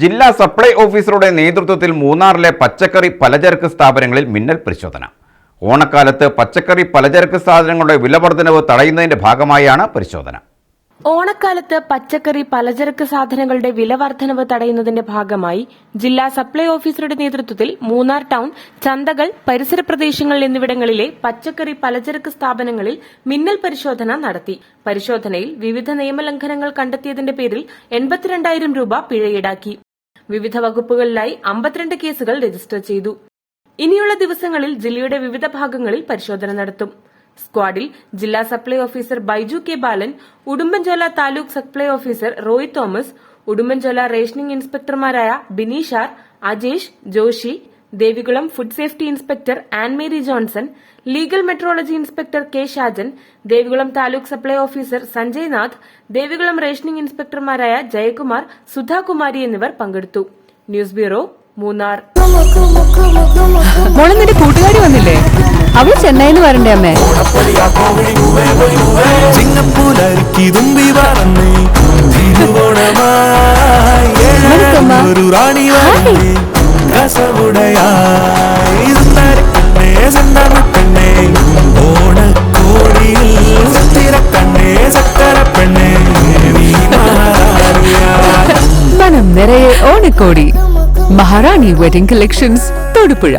ജില്ലാ സപ്ലൈ ഓഫീസറുടെ നേതൃത്വത്തിൽ മൂന്നാറിലെ പച്ചക്കറി പലചരക്ക് സ്ഥാപനങ്ങളിൽ മിന്നൽ പരിശോധന. ഓണക്കാലത്ത് പച്ചക്കറി പലചരക്ക് സാധനങ്ങളുടെ വിലവർദ്ധനവ് തടയുന്നതിന്റെ ഭാഗമായാണ് പരിശോധന. ഓണക്കാലത്ത് പച്ചക്കറി പലചരക്ക് സാധനങ്ങളുടെ വില വർധനവ് തടയുന്നതിന്റെ ഭാഗമായി ജില്ലാ സപ്ലൈ ഓഫീസറുടെ നേതൃത്വത്തിൽ മൂന്നാർ ടൌൺ ചന്തകൾ പരിസര പ്രദേശങ്ങൾ എന്നിവിടങ്ങളിലെ പച്ചക്കറി പലചരക്ക് സ്ഥാപനങ്ങളിൽ മിന്നൽ പരിശോധന നടത്തി. പരിശോധനയിൽ വിവിധ നിയമലംഘനങ്ങൾ കണ്ടെത്തിയതിന്റെ പേരിൽ എൺപത്തിരണ്ടായിരം രൂപ പിഴ ഈടാക്കി വിവിധ വകുപ്പുകളിലായി അമ്പത്തിരണ്ട് കേസുകൾ രജിസ്റ്റർ ചെയ്തു. ഇനിയുള്ള ദിവസങ്ങളിൽ ജില്ലയുടെ വിവിധ ഭാഗങ്ങളിൽ പരിശോധന നടത്തും. സ്ക്വാഡിൽ ജില്ലാ supply officer Baiju K Balan Udumbanchola taluk supply officer Roy Thomas Udumbanchola rationing ഇൻസ്പെക്ടർമാരായ ബിനീഷാർ Ajesh Joshi Devikulam food safety inspector Ann Mary Johnson legal metrology inspector K Shajan Devikulam taluk supply officer Sanjay Nath Devikulam rationing ഇൻസ്പെക്ടർമാരായ Jayakumar Sudhakumari എന്നിവർ പങ്കെടുത്തു. News bureau Munnar. മോളെ കൂട്ടുകാരി വന്നില്ലേ? അവള് ചെന്നൈന്ന് വരണ്ടേ അമ്മേ ചിങ്ങപ്പൂലരുക്കി തുമ്പി പറന്ന് തിരുവോണമായി വണക്കമ്മ. ഒരു റാണി വരണ്ടേ രസവുടയായി സുന്ദരക്കണ്ണേ സുന്ദരപ്പെണ്ണേ ഓണക്കോടിയിൽ സത്തിരക്കണ്ണേ സക്കര പെണ്ണേ നീ മഹാറാണിയായി മനം നിറയെ ഓണക്കോടി മഹാറാണി വെഡിംഗ് കളക്ഷൻസ് തൊടുപുഴ